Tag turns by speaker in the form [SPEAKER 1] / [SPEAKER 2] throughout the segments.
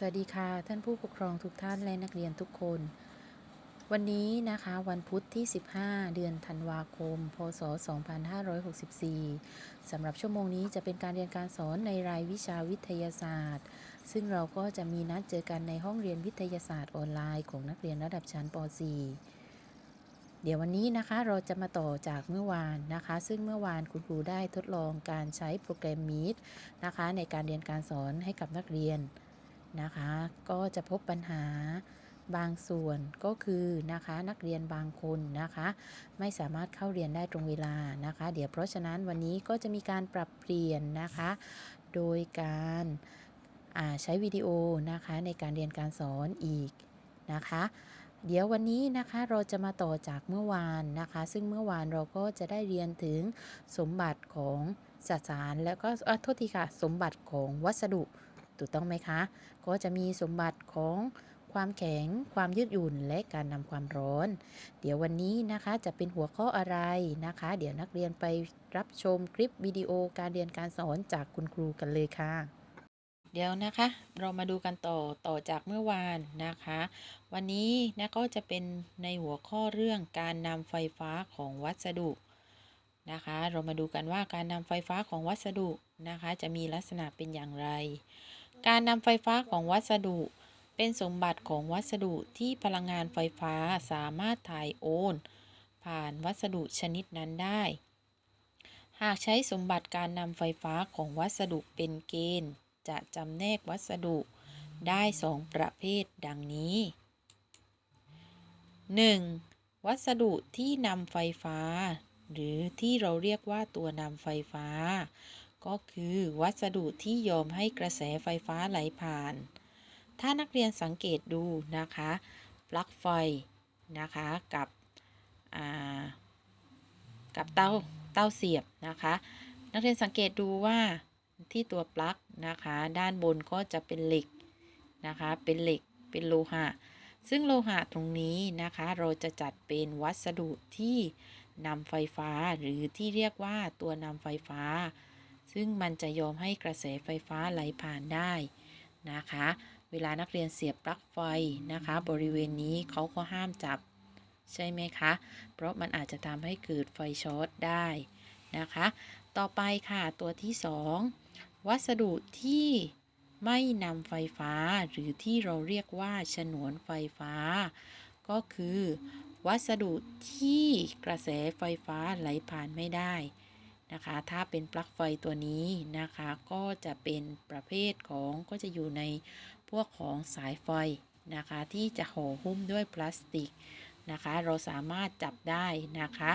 [SPEAKER 1] สวัสดีค่ะท่านผู้ปกครองทุกท่านและนักเรียนทุกคน วันนี้นะคะวันพุธที่ 15 เดือนธันวาคม พศ 2564 สำหรับชั่วโมงนี้จะเป็นการเรียนการสอนในรายวิชาวิทยาศาสตร์ ซึ่งเราก็จะมีนัดเจอกันในห้องเรียนวิทยาศาสตร์ออนไลน์ของนักเรียนระดับชั้นป .4 เดี๋ยววันนี้นะคะเราจะมาต่อจากเมื่อวานนะคะ ซึ่งเมื่อวานคุณครูได้ทดลองการใช้โปรแกรม Meet นะคะ ในการเรียนการสอนให้กับนักเรียน นะคะ ก็จะพบปัญหาบางส่วนก็คือนะคะนักเรียนบางคนนะคะ ไม่สามารถเข้าเรียนได้ตรงเวลานะคะ เดี๋ยวเพราะฉะนั้นวันนี้ก็จะมีการปรับเปลี่ยนนะคะ โดยการใช้วิดีโอนะคะในการเรียนการสอนอีกนะคะ เดี๋ยววันนี้นะคะเราจะมาต่อจากเมื่อวานนะคะ ซึ่งเมื่อวานเราก็จะได้เรียนถึงสมบัติของสสารแล้วก็โทษทีค่ะสมบัติของวัสดุ ถูกต้องไหมคะ ก็จะมีสมบัติของความแข็ง ความยืดหยุ่น และการนำความร้อน เดี๋ยววันนี้นะคะจะเป็นหัวข้ออะไรนะคะ เดี๋ยวนักเรียนไปรับชมคลิปวิดีโอการเรียนการสอนจากคุณครูกันเลยค่ะ เดี๋ยวนะคะ เรามาดูกันต่อต่อจากเมื่อวานนะคะ วันนี้นะก็จะเป็นในหัวข้อเรื่องการนำไฟฟ้าของวัสดุนะคะ เรามาดูกันว่าการนำไฟฟ้าของวัสดุนะคะ จะมีลักษณะเป็นอย่างไร การนำไฟฟ้าของวัสดุ เป็นสมบัติของวัสดุที่พลังงานไฟฟ้าสามารถถ่ายโอน ผ่านวัสดุชนิดนั้นได้ หากใช้สมบัติการนำไฟฟ้าของวัสดุเป็นเกณฑ์ จะจำแนกวัสดุได้สองประเภทดังนี้ 1. วัสดุที่นำไฟฟ้า หรือที่เราเรียกว่าตัวนำไฟฟ้า ก็คือวัสดุที่ยอมให้กระแสไฟฟ้าไหลผ่าน ถ้านักเรียนสังเกตดูนะคะ ปลั๊กไฟนะคะกับกับเต้าเต้าเสียบนะคะ นักเรียนสังเกตดูว่าที่ตัวปลั๊กนะคะ ด้านบนก็จะเป็นเหล็กนะคะ เป็นเหล็กเป็นโลหะ ซึ่งโลหะตรงนี้นะคะ เราจะจัดเป็นวัสดุที่นำไฟฟ้าหรือที่เรียกว่าตัวนำไฟฟ้า ซึ่งมันจะยอมให้กระแสไฟฟ้าไหลผ่านได้นะคะ เวลานักเรียนเสียบปลั๊กไฟนะคะ บริเวณนี้เขาก็ห้ามจับใช่ไหมคะ เพราะมันอาจจะทำให้เกิดไฟช็อตได้นะคะ ต่อไปค่ะตัวที่ 2 วัสดุที่ไม่นำไฟฟ้าหรือที่เราเรียกว่าฉนวนไฟฟ้า ก็คือ วัสดุที่กระแสไฟฟ้าไหลผ่านไม่ได้ นะคะ ถ้าเป็นปลั๊กไฟตัวนี้นะคะ ก็จะเป็นประเภทของก็จะอยู่ในพวกของสายไฟนะคะ ที่จะห่อหุ้มด้วยพลาสติกนะคะ เราสามารถจับได้นะคะ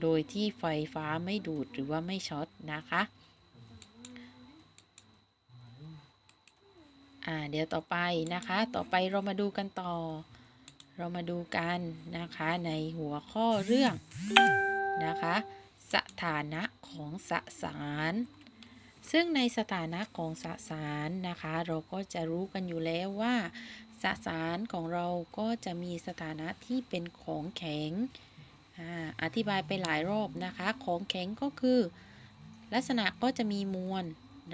[SPEAKER 1] โดยที่ไฟฟ้าไม่ดูดหรือว่าไม่ช็อตนะคะอ่าเดี๋ยวต่อไปนะคะ ต่อไปเรามาดูกันต่อ เรามาดูกันนะคะในหัวข้อเรื่องนะคะ สถานะของสสาร ซึ่งในสถานะของสสารนะคะ เราก็จะรู้กันอยู่แล้วว่าสสารของเราก็จะมีสถานะที่เป็นของแข็งอธิบายไปหลายรอบนะคะ ของแข็งก็คือ ลักษณะก็จะมีมวล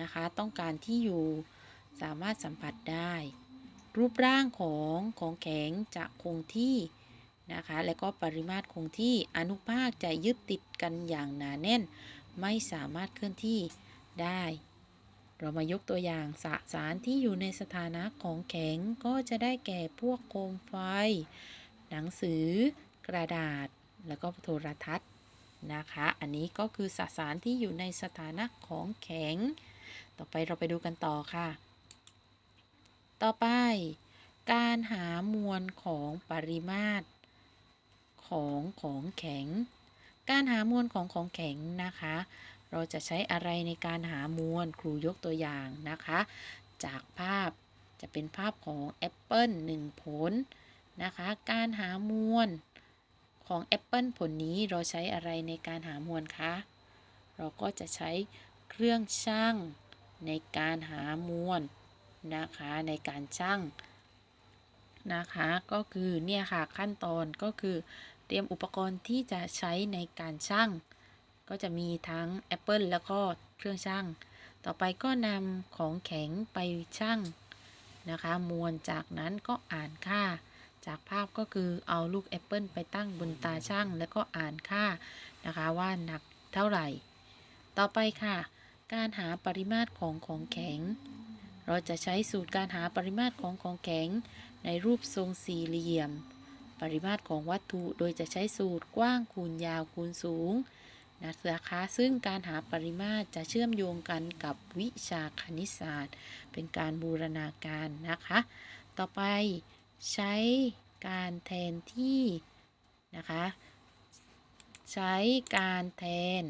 [SPEAKER 1] นะคะ ต้องการที่อยู่สามารถสัมผัสได้ รูปร่างของของแข็งจะคงที่ นะคะ และก็ปริมาตรคงที่อนุภาคจะยึดติดกันอย่างหนาแน่น ไม่สามารถเคลื่อนที่ได้ เรามายกตัวอย่างสสารที่อยู่ในสถานะของแข็งก็จะได้แก่พวกโคมไฟ หนังสือ กระดาษ แล้วก็โทรทัศน์นะคะ อันนี้ก็คือสสารที่อยู่ในสถานะของแข็ง ต่อไปเราไปดูกันต่อค่ะ ต่อไป การหามวลของปริมาตร ของของแข็ง การหามวลของของแข็งนะคะ เราจะใช้อะไรในการหามวลครูยกตัวอย่างนะคะ จากภาพจะเป็นภาพของแอปเปิล1ผลนะคะ การหามวลของแอปเปิลผลนี้เราใช้อะไรในการหามวลคะ เราก็จะใช้เครื่องช่างในการหามวลนะคะในการช่างนะคะก็คือเนี่ยค่ะขั้นตอนก็คือ เตรียมอุปกรณ์ที่จะใช้ในการช่างก็จะมีทั้ง Apple แล้วก็เครื่องช่างต่อไปก็นำของแข็งไปช่างนะคะมวลจากนั้นก็อ่านค่า จากภาพก็คือเอาลูกแอปเปิลไปตั้งบนตาช่าง แล้วก็อ่านค่านะคะว่าหนักเท่าไหร่ ต่อไปค่ะ การหาปริมาตรของของแข็ง เราจะใช้สูตรการหาปริมาตรของของแข็ง ในรูปทรงสี่เหลี่ยม ปริมาตรของวัตถุโดยจะใช้สูตรกว้างคูณยาวคูณสูงนะคะซึ่งการหาปริมาตรจะเชื่อมโยงกันกับวิชาคณิตศาสตร์ เป็นการบูรณาการนะคะ ต่อไปใช้การแทนที่นะคะ ใช้การแทน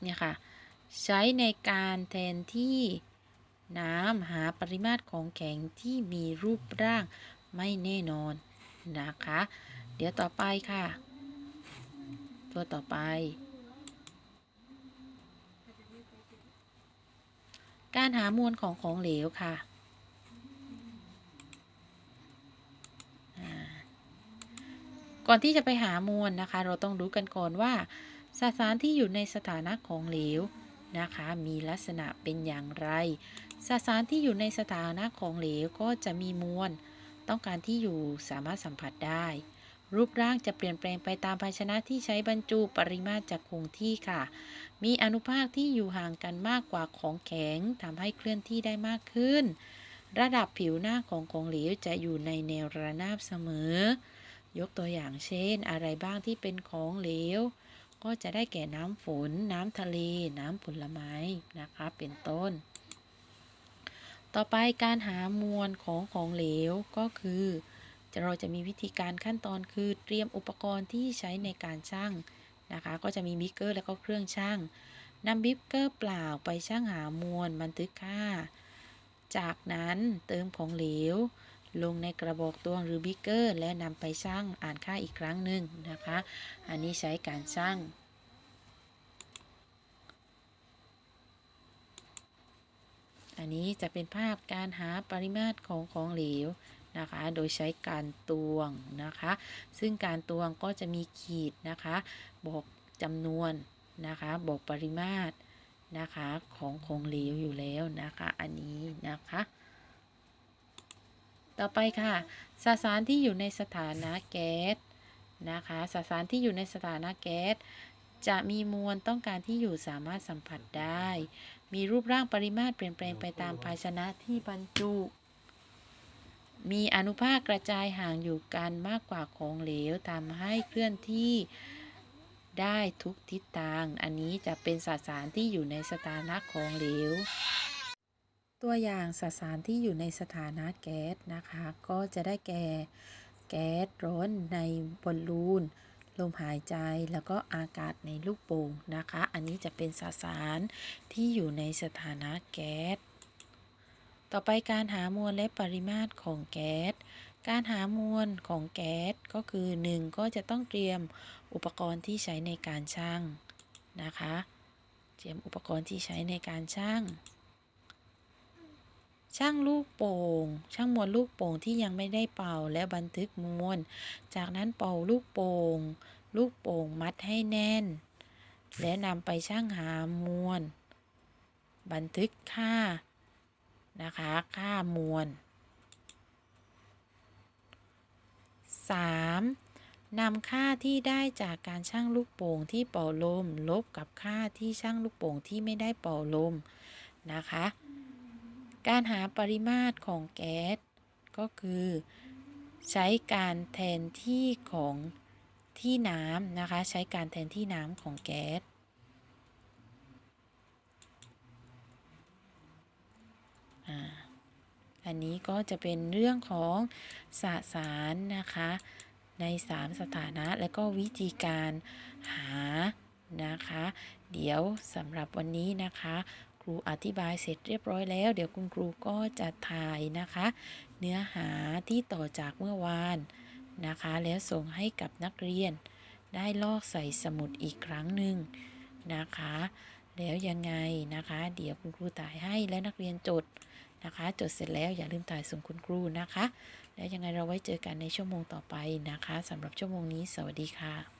[SPEAKER 1] เนี่ยค่ะใช้ในการแทนที่น้ำหาปริมาตรของแข็งที่มีรูปร่าง ไม่แน่นอนนะคะ เดี๋ยวต่อไปค่ะ ตัวต่อไป การหามวลของของเหลวค่ะอ่าก่อนที่จะไปหามวลนะคะ เราต้องรู้กันก่อนว่าสสารที่อยู่ในสถานะของเหลวนะคะ มีลักษณะเป็นอย่างไรสสารที่อยู่ในสถานะของเหลวก็จะมีมวล ต้องการที่อยู่สามารถสัมผัสได้ รูปร่างจะเปลี่ยนแปลงไปตามภาชนะที่ใช้บรรจุปริมาตรจะคงที่ค่ะ มีอนุภาคที่อยู่ห่างกันมากกว่าของแข็งทำให้เคลื่อนที่ได้มากขึ้น ระดับผิวหน้าของของเหลวจะอยู่ในแนวระนาบเสมอ ยกตัวอย่างเช่น อะไรบ้างที่เป็นของเหลว ก็จะได้แก่น้ำฝน น้ำทะเล น้ำผลไม้นะคะ เป็นต้น ต่อไปการหามวลของของเหลวก็คือเราจะมีวิธีการขั้นตอนคือเตรียมอุปกรณ์ที่ใช้ในการชั่งนะคะ ก็จะมีบิ๊กเกอร์แล้วก็เครื่องชั่งนำบิ๊กเกอร์เปล่าไปชั่งหามวลบันทึกค่า จากนั้นเติมของเหลว ลงในกระบอกตวงหรือบิ๊กเกอร์ และนำไปชั่งอ่านค่าอีกครั้งหนึ่งนะคะ อันนี้ใช้การชั่ง อันนี้จะเป็นภาพการหาปริมาตรของของเหลวนะคะ โดยใช้การตวงนะคะ ซึ่งการตวงก็จะมีขีดนะคะ บอกจำนวนนะคะ บอกปริมาตรนะคะของของเหลวอยู่แล้วนะคะ อันนี้นะคะ ต่อไปค่ะ สสารที่อยู่ในสถานะแก๊สนะคะสสารที่อยู่ในสถานะแก๊สจะมีมวลต้องการที่อยู่สามารถสัมผัสได้ มีรูปร่างปริมาตรเปลี่ยนแปลงไปตามภาชนะที่บรรจุ มีอนุภาคกระจายห่างอยู่กันมากกว่าของเหลวทำให้เคลื่อนที่ได้ทุกทิศทาง อันนี้จะเป็นสสารที่อยู่ในสถานะของเหลว ตัวอย่างสสารที่อยู่ในสถานะแก๊สนะคะ ก็จะได้แก่ แก๊สร้อนในบอลลูน ลมหายใจแล้วก็อากาศในลูกโป่งนะคะ อันนี้จะเป็นสสารที่อยู่ในสถานะแก๊ส ต่อไปการหามวลและปริมาตรของแก๊ส การหามวลของแก๊สก็คือ 1 ก็จะต้องเตรียมอุปกรณ์ที่ใช้ในการชั่งนะคะ เตรียมอุปกรณ์ที่ใช้ในการชั่งช่างลูกโป่ง ช่างมวลลูกโป่งที่ยังไม่ได้เป่าและบันทึกมวล จากนั้นเป่าลูกโป่ง ลูกโป่งมัดให้แน่น และนำไปช่างหามวล บันทึกค่า นะคะ ค่ามวล 3. นำค่าที่ได้จากการชั่งลูกโป่งที่เป่าลม ลบกับค่าที่ชั่งลูกโป่งที่ไม่ได้เป่าลม นะคะ การหาปริมาตรของแก๊สก็คือ ใช้การแทนที่ของ ที่น้ำนะคะ ใช้การแทนที่น้ำของแก๊สอันนี้ก็จะเป็นเรื่องของสสารนะคะ ใน 3 สถานะและก็วิธีการหานะคะ เดี๋ยวสำหรับวันนี้นะคะ ครูอธิบายเสร็จเรียบร้อยแล้ว เดี๋ยวคุณครูก็จะถ่ายนะคะ เนื้อหาที่ต่อจากเมื่อวาน นะคะ แล้วส่งให้กับนักเรียน ได้ลอกใส่สมุดอีกครั้งหนึ่งนะคะ แล้วยังไงนะคะ เดี๋ยวคุณครูถ่ายให้และนักเรียนจดนะคะ จดเสร็จแล้วอย่าลืมถ่ายส่งคุณครูนะคะ แล้วยังไงเราไว้เจอกันในชั่วโมงต่อไปนะคะสำหรับชั่วโมงนี้ สวัสดีค่ะ